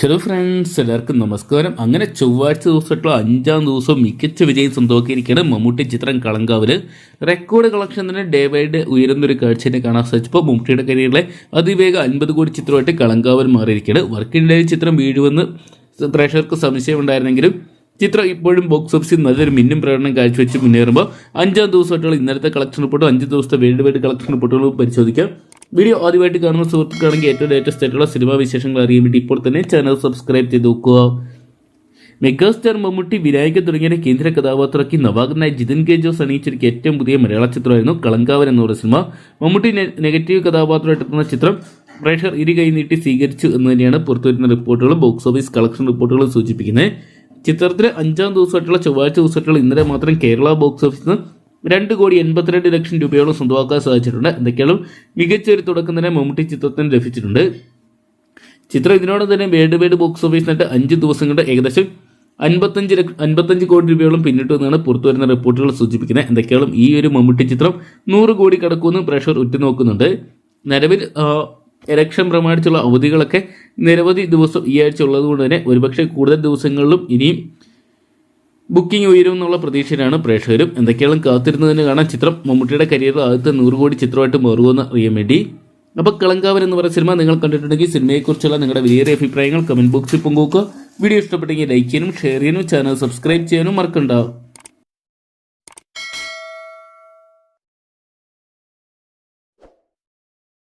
Hello friends എല്ലാവർക്കും നമസ്കാരം. അങ്ങനെ ചൊവ്വാഴ്ച ദിവസമായിട്ടുള്ള അഞ്ചാം ദിവസം മികച്ച വിജയം സ്വന്തമാക്കിയിരിക്കുകയാണ് മമ്മൂട്ടി ചിത്രം കളങ്കാവിൽ. റെക്കോർഡ് കളക്ഷൻ തന്നെ ഡേ ബൈ ഡേ ഉയരുന്നൊരു കാഴ്ചയെ കാണാൻ സാധിച്ചപ്പോൾ മമ്മൂട്ടിയുടെ കരിയറിലെ അതിവേഗ അൻപത് കോടി ചിത്രമായിട്ട് കളങ്കാവിൽ മാറിയിരിക്കുകയാണ്. വർക്കിംഗ് ഡേ ചിത്രം വീഴുമെന്ന് പ്രേക്ഷകർക്ക് സംശയമുണ്ടായിരുന്നെങ്കിലും ചിത്രം ഇപ്പോഴും ബോക്സ് ഓഫീസിൽ നല്ലൊരു മിന്നും പ്രകടനം കാഴ്ചവെച്ച് മുന്നേറുമ്പോൾ അഞ്ചാം ദിവസമായിട്ടുള്ള ഇന്നലത്തെ കളക്ഷൻ റിപ്പോർട്ടും അഞ്ച് ദിവസത്തെ വേൾഡ് വൈഡ് കളക്ഷൻ റിപ്പോർട്ടുകളും പരിശോധിക്കാം. വീഡിയോ ആദ്യമായിട്ട് കാണുന്ന സുഹൃത്തുക്കളാണെങ്കിൽ ഏറ്റവും ലേറ്റസ്റ്റ് ആയിട്ടുള്ള സിനിമാ വിശേഷങ്ങൾ അറിയാൻ വേണ്ടി ഇപ്പോൾ തന്നെ ചാനൽ സബ്സ്ക്രൈബ് ചെയ്ത് നോക്കുക. മെഗാസ്റ്റാർ മമ്മൂട്ടി വിനായകൻ തുടങ്ങിയ കേന്ദ്ര കഥാപാത്രമാക്കി നവാഗതനായ ജിതിൻ കെ ജോസ് അണിയിച്ചിരിക്കുക ഏറ്റവും പുതിയ മലയാള ചിത്രമായിരുന്നു കളങ്കാവൻ എന്ന സിനിമ മമ്മൂട്ടി നെഗറ്റീവ് കഥാപാത്രമായിട്ട് എത്തുന്ന ചിത്രം പ്രേക്ഷകർ ഇരു കൈ നീട്ടി സ്വീകരിച്ചു എന്ന് തന്നെയാണ് പുറത്തുവരുന്ന റിപ്പോർട്ടുകളും ബോക്സ് ഓഫീസ് കളക്ഷൻ റിപ്പോർട്ടുകളും സൂചിപ്പിക്കുന്നത്. ചിത്രത്തിലെ അഞ്ചാം ദിവസമായിട്ടുള്ള ചൊവ്വാഴ്ച ദിവസമായിട്ടുള്ള ഇന്നലെ മാത്രം കേരള ബോക്സ് ഓഫീസിൽ നിന്ന് രണ്ട് കോടി എൺപത്തിരണ്ട് ലക്ഷം രൂപയോളം സ്വന്തമാക്കാൻ സാധിച്ചിട്ടുണ്ട്. എന്തൊക്കെയാണ് മികച്ചൊരു തുടക്കം തന്നെ മമ്മൂട്ടി ചിത്രത്തിന് ലഭിച്ചിട്ടുണ്ട്. ചിത്രം ഇതിനോടൊപ്പം തന്നെ വേൾഡ് വൈഡ് ബോക്സ് ഓഫീസിനായിട്ട് അഞ്ച് ദിവസം കൊണ്ട് ഏകദേശം അൻപത്തഞ്ച് അൻപത്തഞ്ച് കോടി രൂപയോളം പിന്നിട്ടു എന്നാണ് പുറത്തു വരുന്ന റിപ്പോർട്ടുകൾ സൂചിപ്പിക്കുന്നത്. എന്തൊക്കെയാണ് ഈ ഒരു മമ്മൂട്ടി ചിത്രം നൂറ് കോടി കടക്കുമെന്ന് പ്രഷർ ഉറ്റുനോക്കുന്നുണ്ട്. നിലവിൽ ഇലക്ഷൻ പ്രമാണിച്ചുള്ള അവധികളൊക്കെ നിരവധി ദിവസം ഈ ആഴ്ച ഉള്ളതുകൊണ്ട് തന്നെ ഒരുപക്ഷെ കൂടുതൽ ദിവസങ്ങളിലും ഇനിയും ബുക്കിംഗ് ഉയരും എന്നുള്ള പ്രതീക്ഷയിലാണ് പ്രേക്ഷകരും. എന്തൊക്കെയാണ് കാത്തിരുന്നതിന് കാണാൻ ചിത്രം മമ്മൂട്ടിയുടെ കരിയറിൽ ആദ്യത്തെ നൂറ് കോടി ചിത്രമായിട്ട് മാറുമെന്ന് അറിയാൻ വേണ്ടി. അപ്പോൾ കളങ്കാവൻ എന്ന് പറയുന്ന സിനിമ നിങ്ങൾ കണ്ടിട്ടുണ്ടെങ്കിൽ സിനിമയെക്കുറിച്ചുള്ള നിങ്ങളുടെ വലിയ അഭിപ്രായങ്ങൾ കമന്റ് ബോക്സിൽ പങ്കുവെക്കുക. വീഡിയോ ഇഷ്ടപ്പെട്ടെങ്കിൽ ലൈക്ക് ചെയ്യാനും ഷെയർ ചെയ്യാനും ചാനൽ സബ്സ്ക്രൈബ് ചെയ്യാനും മറക്കണ്ട.